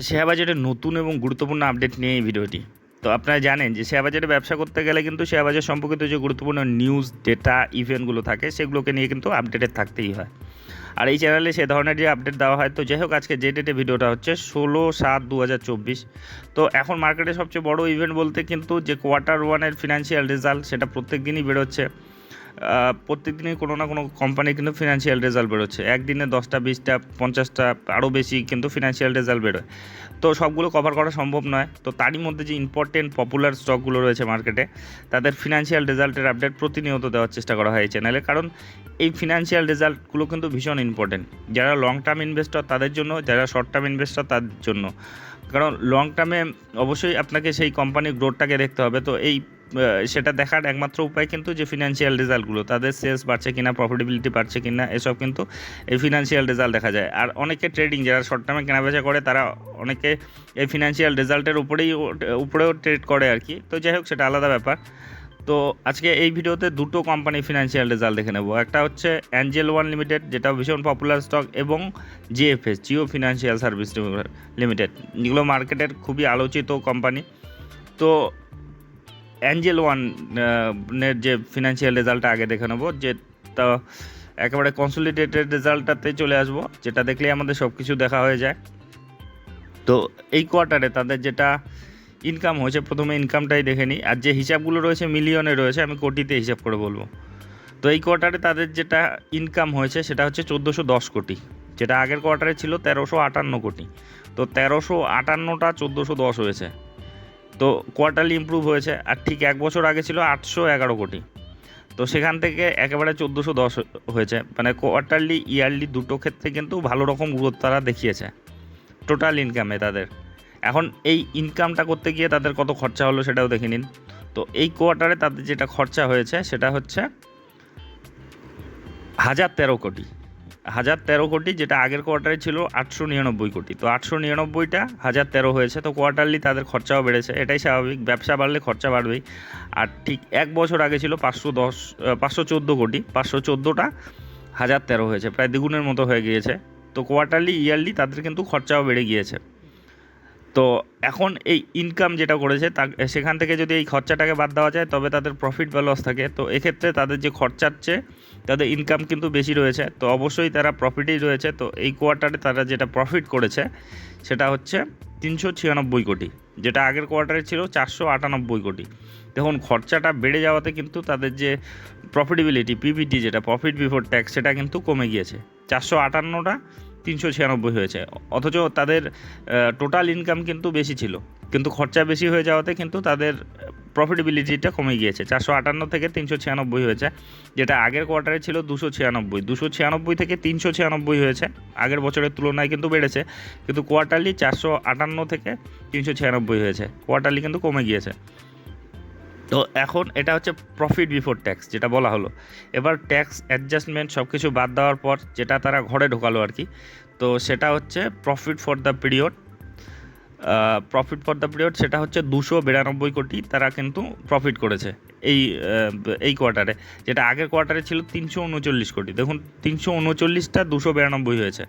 Share বাজারের নতুন এবং গুরুত্বপূর্ণ আপডেট নিয়ে এই ভিডিওটি। তো আপনারা জানেন যে শেয়ার বাজারে ব্যবসা করতে গেলে কিন্তু শেয়ার বাজার সম্পর্কিত যে গুরুত্বপূর্ণ নিউজ ডেটা ইভেন্টগুলো থাকে, সেগুলোকে নিয়ে কিন্তু আপডেটেড থাকতেই হয়। আর এই চ্যানেলে সে ধরনের যে আপডেট দেওয়া হয়, তো যাই হোক, আজকে যে ডেটে ভিডিওটা হচ্ছে ষোলো সাত দু তো এখন মার্কেটে সবচেয়ে বড় ইভেন্ট বলতে কিন্তু যে কোয়ার্টার ওয়ানের ফিনান্সিয়াল রেজাল্ট সেটা প্রত্যেক দিনই বেরোচ্ছে। প্রত্যেক দিনই কোনো না কোনো কোম্পানি কিন্তু ফিনান্সিয়াল রেজাল্ট বেরোচ্ছে। একদিনে দশটা, বিশটা, পঞ্চাশটা, আরও বেশি কিন্তু ফিনান্সিয়াল রেজাল্ট বেরোয়। তো সবগুলো কভার করা সম্ভব নয়। তো তারই মধ্যে যে ইম্পর্টেন্ট পপুলার স্টকগুলো রয়েছে মার্কেটে তাদের ফিনান্সিয়াল রেজাল্টের আপডেট প্রতিনিয়ত দেওয়ার চেষ্টা করা হয় এই চ্যানেলে কারণ এই ফিনান্সিয়াল রেজাল্টগুলো কিন্তু ভীষণ ইম্পর্টেন্ট যারা লং টার্ম ইনভেস্টর তাদের জন্য, যারা শর্ট টার্ম ইনভেস্টর তাদের জন্য। কারণ লং টার্মে অবশ্যই আপনাকে সেই কোম্পানির গ্রোথটাকে দেখতে হবে। তো এই সেটা দেখার একমাত্র উপায় কিন্তু যে ফিনান্সিয়াল রেজাল্টগুলো তাদের সেলস বাড়ছে কি কিনা প্রফিটেবিলিটি বাড়ছে কিনা, এসব কিন্তু এই ফিনান্সিয়াল রেজাল্ট দেখা যায়। আর অনেকে ট্রেডিং যারা শর্ট টার্মে কেনাবেচা করে, তারা অনেকে এই ফিনান্সিয়াল রেজাল্টের উপরেই উপরেও ট্রেড করে আর কি। তো যাই হোক, সেটা আলাদা ব্যাপার। তো আজকে এই ভিডিওতে দুটো কোম্পানি ফিনান্সিয়াল রেজাল্ট দেখে নেব। একটা হচ্ছে অ্যাঞ্জেল ওয়ান লিমিটেড যেটা ভীষণ পপুলার স্টক এবং JFS Jio financial service limited যেগুলো মার্কেটের খুবই আলোচিত কোম্পানি তো অ্যাঞ্জেল ওয়ানের যে ফিনান্সিয়াল রেজাল্টটা আগে দেখে নেব, যে তো একেবারে কনসোলিডেটেড রেজাল্টটাতে চলে আসব, যেটা দেখলে আমাদের সব কিছু দেখা হয়ে যায়। তো এই কোয়ার্টারে তাদের যেটা ইনকাম হয়েছে, প্রথমে ইনকামটাই দেখে নিই। আর যে হিসাবগুলো রয়েছে মিলিয়নে রয়েছে, আমি কোটিতে হিসাব করে বলব। তো এই কোয়ার্টারে তাদের যেটা ইনকাম হয়েছে, সেটা হচ্ছে চোদ্দোশো দশ কোটি, যেটা আগের কোয়ার্টারে ছিল তেরোশো আটান্ন কোটি। তো তেরোশো আটান্নটা চোদ্দোশো দশ হয়েছে। তো কোয়ার্টারলি ইমপ্রুভ হয়েছে। আর ঠিক এক বছর আগে ছিল আটশো এগারো কোটি। তো সেখান থেকে একেবারে চোদ্দোশো দশ হয়েছে। মানে কোয়ার্টারলি ইয়ারলি দুটো ক্ষেত্রে কিন্তু ভালো রকম গ্রোথ তারা দেখিয়েছে। টোটাল ইনকামে তাদের। এখন এই ইনকামটা করতে গিয়ে তাদের কত খরচা হলো সেটাও দেখে নিন। তো এই কোয়ার্টারে তাদের যেটা খরচা হয়েছে সেটা হচ্ছে হাজার তেরো কোটি। হাজার তেরো কোটি, যেটা আগের কোয়ার্টারে ছিল আটশো নিরানব্বই কোটি। তো আটশো নিরানব্বইটা হাজার তেরো হয়েছে, তো কোয়ার্টারলি তাদের খরচাও বেড়েছে। এটাই স্বাভাবিক, ব্যবসা বাড়লে খরচা বাড়বেই। আর ঠিক এক বছর আগে ছিল পাঁচশো দশ পাঁচশো চোদ্দ কোটি, পাঁচশো চোদ্দোটা হাজার তেরো হয়েছে, প্রায় দ্বিগুণের মতো হয়ে গিয়েছে। তো কোয়ার্টারলি ইয়ারলি তাদের কিন্তু খরচাও বেড়ে গিয়েছে। তো এখন এই ইনকাম যেটা করেছে তা সেখান থেকে যদি এই খরচাটাকে বাদ দেওয়া যায়, তবে তাদের প্রফিট বা লস থাকে। তো এক্ষেত্রে তাদের যে খরচার চেয়ে তাদের ইনকাম কিন্তু বেশি রয়েছে। তো অবশ্যই তারা প্রফিটেই রয়েছে। তো এই কোয়ার্টারে তারা যেটা প্রফিট করেছে, সেটা হচ্ছে তিনশো ছিয়ানব্বই কোটি। যেটা আগের কোয়ার্টারে ছিল চারশো আটানব্বই কোটি। দেখুন, খরচাটা বেড়ে যাওয়াতে কিন্তু তাদের যে প্রফিটেবিলিটি পিভিটি যেটা প্রফিট বিফোর ট্যাক্স সেটা কিন্তু কমে গিয়েছে। চারশো আটান্নটা তিনশো ছিয়ানব্বই হয়েছে। অথচ তাদের টোটাল ইনকাম কিন্তু বেশি ছিল। কিন্তু খরচা বেশি হয়ে যাওয়াতে কিন্তু তাদের প্রফিটেবিলিটিটা কমে গিয়েছে। চারশো আটান্ন থেকে তিনশো ছিয়ানব্বই হয়েছে, যেটা আগের কোয়ার্টারে ছিল দুশো ছিয়ানব্বই। দুশো ছিয়ানব্বই থেকে তিনশো ছিয়ানব্বই হয়েছে, আগের বছরের তুলনায় কিন্তু বেড়েছে। কিন্তু কোয়ার্টারলি চারশো আটান্ন থেকে তিনশো ছিয়ানব্বই হয়েছে। কোয়ার্টারলি কিন্তু কমে গিয়েছে। তো এখন এটা হচ্ছে প্রফিট বিফোর ট্যাক্স যেটা বলা হলো। এবার ট্যাক্স অ্যাডজাস্টমেন্ট সব কিছু বাদ দেওয়ার পর যেটা তারা ঘরে ঢোকালো আর কি, তো সেটা হচ্ছে profit for the period profit for the period সেটা হচ্ছে দুশো বিরানব্বই কোটি তারা কিন্তু প্রফিট করেছে এই এই কোয়ার্টারে যেটা আগের কোয়ার্টারে ছিল তিনশো উনচল্লিশ কোটি। দেখুন, তিনশো উনচল্লিশটা দুশো বিরানব্বই হয়েছে।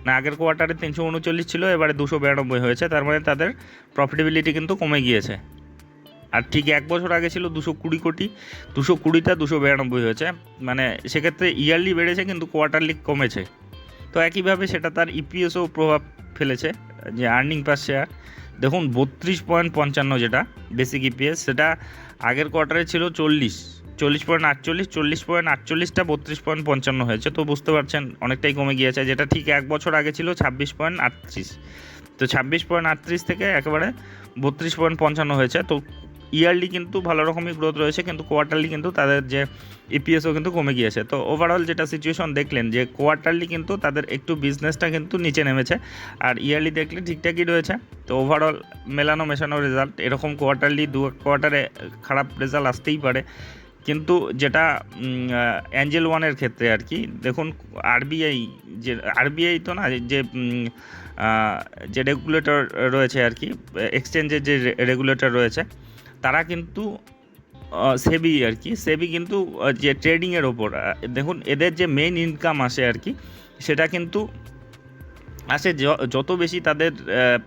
মানে আগের কোয়ার্টারে তিনশো উনচল্লিশ ছিল, এবারে দুশো বিরানব্বই হয়েছে, তার মানে তাদের প্রফিটেবিলিটি কিন্তু কমে গিয়েছে। আর ঠিক এক বছর আগে ছিল দুশো কুড়ি কোটি, দুশো কুড়িটা দুশো বিরানব্বই হয়েছে। মানে সেক্ষেত্রে ইয়ারলি বেড়েছে কিন্তু কোয়ার্টারলি কমেছে। তো একইভাবে সেটা তার ইপিএসও প্রভাব ফেলেছে, যে আর্নিং পার শেয়ার দেখুন, বত্রিশ পয়েন্ট পঞ্চান্ন যেটা বেসিক ইপিএস সেটা আগের কোয়ার্টারে ছিল চল্লিশ। চল্লিশ পয়েন্ট আটচল্লিশ, চল্লিশ পয়েন্ট আটচল্লিশটা বত্রিশ পয়েন্ট পঞ্চান্ন হয়েছে। তো বুঝতে পারছেন, অনেকটাই কমে গিয়েছে, যেটা ঠিক এক বছর আগে ছিল ছাব্বিশ পয়েন্ট আটত্রিশ। তো ছাব্বিশ পয়েন্ট আটত্রিশ থেকে একেবারে বত্রিশ পয়েন্ট পঞ্চান্ন হয়েছে। তো ইয়ারলি কিন্তু ভালো রকমই গ্রোথ রয়েছে, কিন্তু কোয়ার্টারলি কিন্তু তাদের যে ইপিএসও কিন্তু কমে গিয়েছে। তো ওভারঅল যেটা সিচুয়েশন দেখলেন যে কোয়ার্টারলি কিন্তু তাদের একটু বিজনেসটা কিন্তু নিচে নেমেছে, আর ইয়ারলি দেখলে ঠিকঠাকই রয়েছে। তো ওভারঅল মেলানো মেশানো রেজাল্ট এরকম কোয়ার্টারলি দু কোয়ার্টারে খারাপ রেজাল্ট আসতেই পারে। কিন্তু যেটা অ্যাঞ্জেল ওয়ানের ক্ষেত্রে আর কি, দেখুন আরবিআই যে আরবিআই তো না, যে যে রেগুলেটর রয়েছে আর কি এক্সচেঞ্জের যে রেগুলেটর রয়েছে তারা কিন্তু সেবি আর কি, সেবি কিন্তু যে ট্রেডিংয়ের ওপর দেখুন এদের যে মেইন ইনকাম আসে আর কি, সেটা কিন্তু আসে যত বেশি তাদের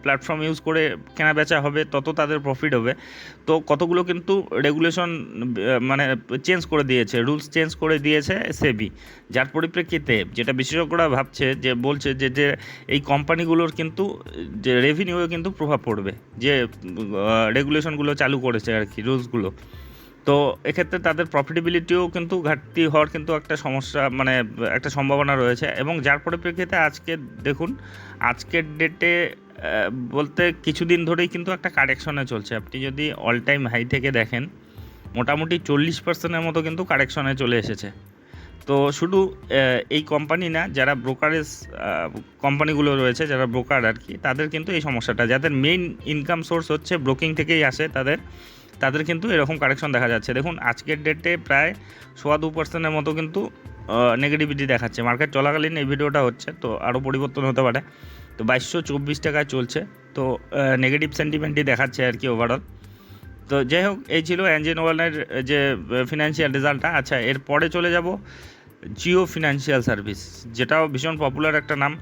প্ল্যাটফর্ম ইউজ করে কেনা বেচা হবে, তত তাদের প্রফিট হবে। তো কতগুলো কিন্তু রেগুলেশন মানে চেঞ্জ করে দিয়েছে রুলস চেঞ্জ করে দিয়েছে সেবি যার পরিপ্রেক্ষিতে যেটা বিশেষজ্ঞরা ভাবছে, যে বলছে যে যে এই কোম্পানিগুলোর কিন্তু, যে রেভিনিউয়ে কিন্তু প্রভাব পড়বে। যে রেগুলেশনগুলো চালু করেছে আর কি রুলসগুলো তো এক্ষেত্রে তাদের প্রফিটেবিলিটিও কিন্তু ঘাটতি হওয়ার কিন্তু একটা সমস্যা মানে একটা সম্ভাবনা রয়েছে। এবং যার পরিপ্রেক্ষিতে আজকে দেখুন, আজকের ডেটে বলতে কিছুদিন ধরেই কিন্তু একটা কারেকশনে চলছে। আপনি যদি অল টাইম হাই থেকে দেখেন, মোটামুটি চল্লিশ পার্সেন্টের মতো কিন্তু কারেকশনে চলে এসেছে। তো শুধু এই কোম্পানি না, যারা ব্রোকারেজ কোম্পানিগুলো রয়েছে, যারা ব্রোকার আর কি, তাদের কিন্তু এই সমস্যাটা। যাদের মেইন ইনকাম সোর্স হচ্ছে ব্রোকিং থেকেই আসে তাদের। তাদের কিন্তু এরকম কারেকশন দেখা যাচ্ছে। দেখুন, আজকের ডেটে প্রায় সোয়া দু পার্সেন্টের মতো কিন্তু নেগেটিভিটি দেখাচ্ছে। মার্কেট চলাকালীন এই ভিডিওটা হচ্ছে, তো আরও পরিবর্তন হতে পারে। তো বাইশশো চব্বিশ টাকায় চলছে। তো নেগেটিভ সেন্টিমেন্টই দেখাচ্ছে আর কি ওভারঅল তো যাই হোক, এই ছিল এনজিন ওয়ানের যে ফিনান্সিয়াল রেজাল্টটা আচ্ছা এরপরে চলে যাব জিও ফিনান্সিয়াল সার্ভিস যেটাও ভীষণ পপুলার একটা নাম।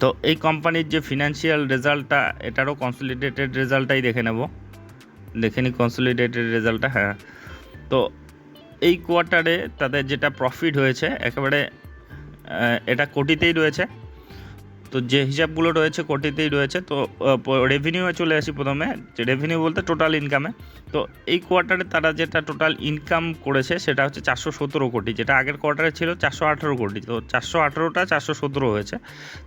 তো এই কোম্পানির যে ফিনান্সিয়াল রেজাল্টটা এটারও কনসলিডেটেড রেজাল্টটাই দেখে নেব। দেখে নিই কনসলিডেটেড রেজাল্টটা হ্যাঁ। তো এই কোয়ার্টারে তাদের যেটা প্রফিট হয়েছে, একেবারে এটা কোটিতেই রয়েছে। তো যে হিসাবগুলো রয়েছে, কোটিতেই রয়েছে, তো রেভিনিউয়ে চলে আসি প্রথমে। যে রেভিনিউ বলতে টোটাল ইনকামে তো এই কোয়ার্টারে তারা যেটা টোটাল ইনকাম করেছে, সেটা হচ্ছে চারশো সতেরো কোটি, যেটা আগের কোয়ার্টারে ছিল চারশো আঠেরো কোটি। তো চারশো আঠেরোটা চারশো সতেরো হয়েছে।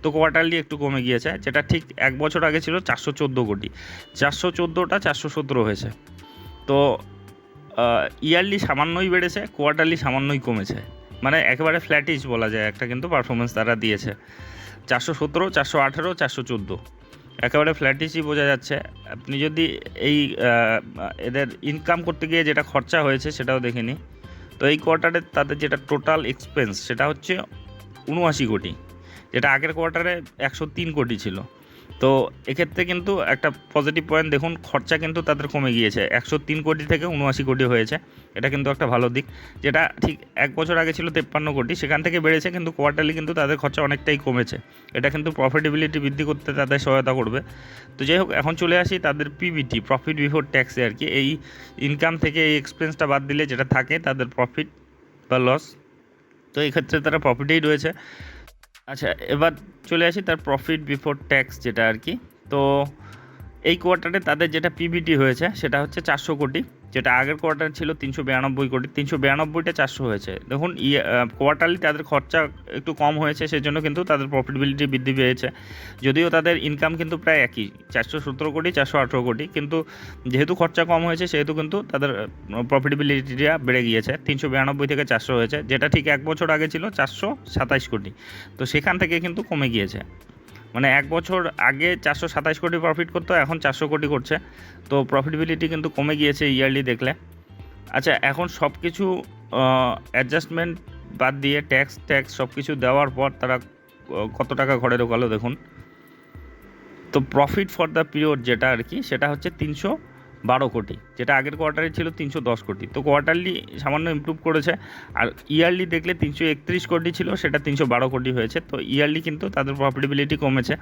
তো কোয়ার্টারলি একটু কমে গিয়েছে, যেটা ঠিক এক বছর আগে ছিল চারশো চোদ্দ কোটি। চারশো চোদ্দোটা চারশো সতেরো হয়েছে। তো ইয়ারলি সামান্যই বেড়েছে কোয়ার্টারলি সামান্যই কমেছে। মানে একেবারে ফ্ল্যাটিশ বলা যায় একটা কিন্তু পারফরমেন্স তারা দিয়েছে। চারশো সতেরো, চারশো আঠেরো, চারশো চোদ্দ। একেবারে ফ্ল্যাটিসই বোঝা যাচ্ছে। আপনি যদি এই এদের ইনকাম করতে গিয়ে যেটা খরচা হয়েছে সেটাও দেখে নিই তো এই কোয়ার্টারে তাদের যেটা টোটাল এক্সপেন্স সেটা হচ্ছে উনআশি কোটি। যেটা আগের কোয়ার্টারে একশো তিন কোটি ছিল। তো এক্ষেত্রে কিন্তু একটা পজিটিভ পয়েন্ট দেখুন, খরচা কিন্তু তাদের কমে গিয়েছে। একশো তিন কোটি থেকে উনআশি কোটি হয়েছে। এটা কিন্তু একটা ভালো দিক। যেটা ঠিক এক বছর আগে ছিল তেপ্পান্ন কোটি, সেখান থেকে বেড়েছে, কিন্তু কোয়ার্টারলি কিন্তু তাদের খরচা অনেকটাই কমেছে। এটা কিন্তু প্রফিটেবিলিটি বৃদ্ধি করতে তাদের সহায়তা করবে। তো যাই হোক, এখন চলে আসি তাদের পিবিটি প্রফিট বিফোর ট্যাক্সে আর কি। এই ইনকাম থেকে এই এক্সপেন্সটা বাদ দিলে যেটা থাকে, তাদের প্রফিট বা লস তো এই ক্ষেত্রে তারা প্রফিটেই রয়েছে। আচ্ছা এবার চলে আসি তার প্রফিট বিফোর ট্যাক্স যেটা আর কি। তো এই কোয়ার্টারে তাদের যেটা পিভিটি হয়েছে, সেটা হচ্ছে চারশো কোটি। যেটা আগের কোয়ার্টার ছিল তিনশো বিরানব্বই কোটি, তিনশো বিরানব্বইটা চারশো হয়েছে। দেখুন ইয়ে কোয়ার্টারলি তাদের খরচা একটু কম হয়েছে, সেজন্য কিন্তু তাদের প্রফিটেবিলিটি বৃদ্ধি পেয়েছে। যদিও তাদের ইনকাম কিন্তু প্রায় একই, চারশো সতেরো কোটি, চারশো আঠেরো কোটি, কিন্তু যেহেতু খরচা কম হয়েছে, সেহেতু কিন্তু তাদের প্রফিটেবিলিটিটা বেড়ে গিয়েছে। তিনশো বিরানব্বই থেকে চারশো হয়েছে, যেটা ঠিক এক বছর আগে ছিল চারশো সাতাইশ কোটি। তো সেখান থেকে কিন্তু কমে গিয়েছে। মানে এক বছর আগে চারশো সাতাশ কোটি প্রফিট করতো, এখন চারশো কোটি করছে। তো প্রফিটেবিলিটি কিন্তু কমে গিয়েছে ইয়ারলি দেখলে। আচ্ছা এখন সব কিছু অ্যাডজাস্টমেন্ট বাদ দিয়ে ট্যাক্স ট্যাক্স সব কিছু দেওয়ার পর তারা কত টাকা ঘরে ঢোকালো দেখুন। তো প্রফিট ফর দ্য পিরিয়ড যেটা আর কি, সেটা হচ্ছে তিনশো বারো কোটি, যেটা আগের কোয়ার্টারে ছিল তিনশো দশ কোটি। তো কোয়ার্টারলি সামান্য ইমপ্রুভ করেছে, আর ইয়ারলি দেখলে তিনশো একত্রিশ কোটি ছিল, সেটা তিনশো বারো কোটি হয়েছে। তো ইয়ারলি কিন্তু তাদের প্রফিটেবিলিটি কমেছে।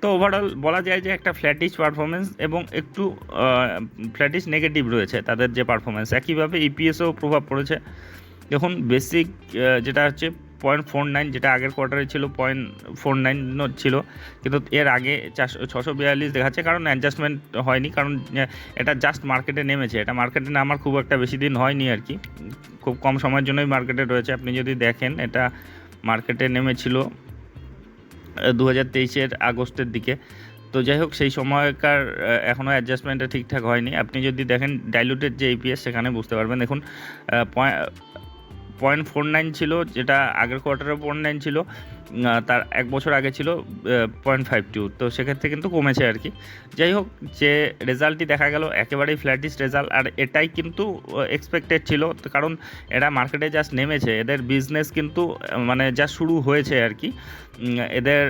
তো ওভারঅল বলা যায় যে একটা ফ্ল্যাটিশ পারফরমেন্স এবং একটু ফ্ল্যাটিশ নেগেটিভ রয়েছে তাদের যে পারফরমেন্স একইভাবে ইপিএসও প্রভাব পড়েছে। দেখুন বেসিক যেটা হচ্ছে পয়েন্ট ফোর নাইন, যেটা আগের কোয়ার্টারে ছিল, পয়েন্ট ফোর নাইন ছিল। কিন্তু এর আগে চারশো, ছশো বিয়াল্লিশ দেখাচ্ছে, কারণ অ্যাডজাস্টমেন্ট হয়নি, কারণ এটা জাস্ট মার্কেটে নেমেছে। এটা মার্কেটে নামার খুব একটা বেশি দিন হয়নি আর কি। খুব কম সময়ের জন্যই মার্কেটে রয়েছে। আপনি যদি দেখেন, এটা মার্কেটে নেমেছিল দু হাজার তেইশের আগস্টের দিকে। তো যাই হোক, সেই সময়কার এখনও অ্যাডজাস্টমেন্টটা ঠিকঠাক হয়নি। আপনি যদি দেখেন ডাইলুটেড যে ইপিএস সেখানে বুঝতে পারবেন। দেখুন পয়েন্ট ফোর নাইন ছিল যেটা আগের কোয়ার্টারে পয়েন্ট নাইন ছিল। তার এক বছর আগে ছিল পয়েন্ট ফাইভ টু তো সেক্ষেত্রে কিন্তু কমেছে আর কি। যাই হোক, যে রেজাল্টটি দেখা গেল, একেবারেই ফ্ল্যাটিস রেজাল্ট আর এটাই কিন্তু এক্সপেক্টেড ছিল কারণ এরা মার্কেটে জাস্ট নেমেছে, এদের বিজনেস কিন্তু মানে যা শুরু হয়েছে আর কি এদের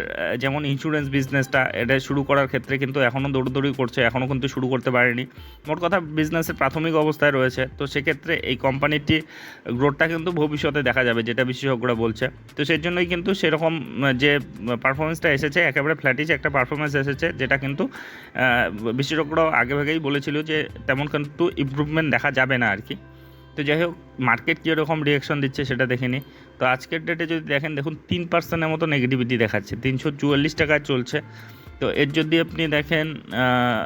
যেমন ইন্স্যুরেন্স বিজনেসটা এটা শুরু করার ক্ষেত্রে কিন্তু এখনও দৌড়দৌড়ি করছে এখনও কিন্তু শুরু করতে পারেনি। মোট কথা বিজনেসের প্রাথমিক অবস্থায় রয়েছে, তো সেক্ষেত্রে এই কোম্পানিটি গ্রোথটা কিন্তু ভবিষ্যতে দেখা যাবে, যেটা বিশেষজ্ঞরা বলছে। তো সেই জন্যই কিন্তু সেরকম রকম যে পারফরমেন্সটা এসেছে একেবারে ফ্ল্যাটিস একটা পারফরমেন্স এসেছে যেটা কিন্তু আহ, বিশেষজ্ঞরাও আগে ভাগেই বলেছিল যে তেমন কিন্তু ইমপ্রুভমেন্ট দেখা যাবে না আর কি তো যাই হোক মার্কেট কীরকম রিয়াকশন দিচ্ছে সেটা দেখে তো আজকের ডেটে যদি দেখেন দেখুন তিন পার্সেন্টের মতো নেগেটিভিটি দেখাচ্ছে তিনশো চুয়াল্লিশ টাকায় চলছে। তো এর যদি আপনি দেখেন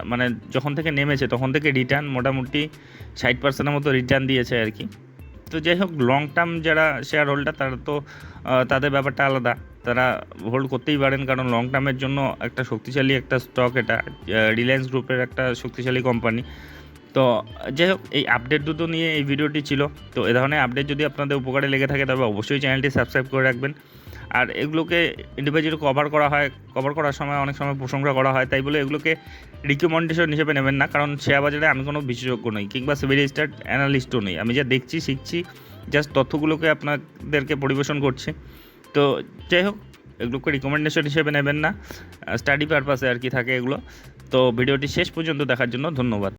মানে যখন থেকে নেমেছে তখন থেকে রিটার্ন মোটামুটি ষাট পার্সেন্টের মতো রিটার্ন দিয়েছে আর কি তো যাই হোক লং টার্ম যারা শেয়ার হোল্ডার তারা তো তাদের ব্যাপারটা আলাদা। তারা হোল্ড করতেই পারেন, কারণ লং টার্মের জন্য একটা শক্তিশালী একটা স্টক এটা রিলায়েন্স গ্রুপের একটা শক্তিশালী কোম্পানি তো যাই হোক, এই আপডেট দুটো নিয়ে এই ভিডিওটি ছিল। তো এ ধরনের আপডেট যদি আপনাদের উপকারে লেগে থাকে, তবে অবশ্যই চ্যানেলটি সাবস্ক্রাইব করে রাখবেন। আর এগুলোকে ইন্ডিভিজুয়াল কভার করা হয় কভার করার সময় অনেক সময় প্রশংসা করা হয়, তাই বলে এগুলোকে রিকমেন্ডেশন হিসেবে নেবেন না, কারণ শেয়ার বাজারে আমি কোনো বিশেষজ্ঞ নই, কিংবা সিভিল স্টার্ট অ্যানালিস্টও নই। আমি যা দেখছি, শিখছি জাস্ট তথ্যগুলোকে আপনাদেরকে পরিবেশন করছি। তো যাই হোক, এগুলোকে রিকমেন্ডেশন হিসেবে নেবেন না। স্টাডি পারপাসে আর কি থাকে এগুলো। তো ভিডিওটি শেষ পর্যন্ত দেখার জন্য ধন্যবাদ।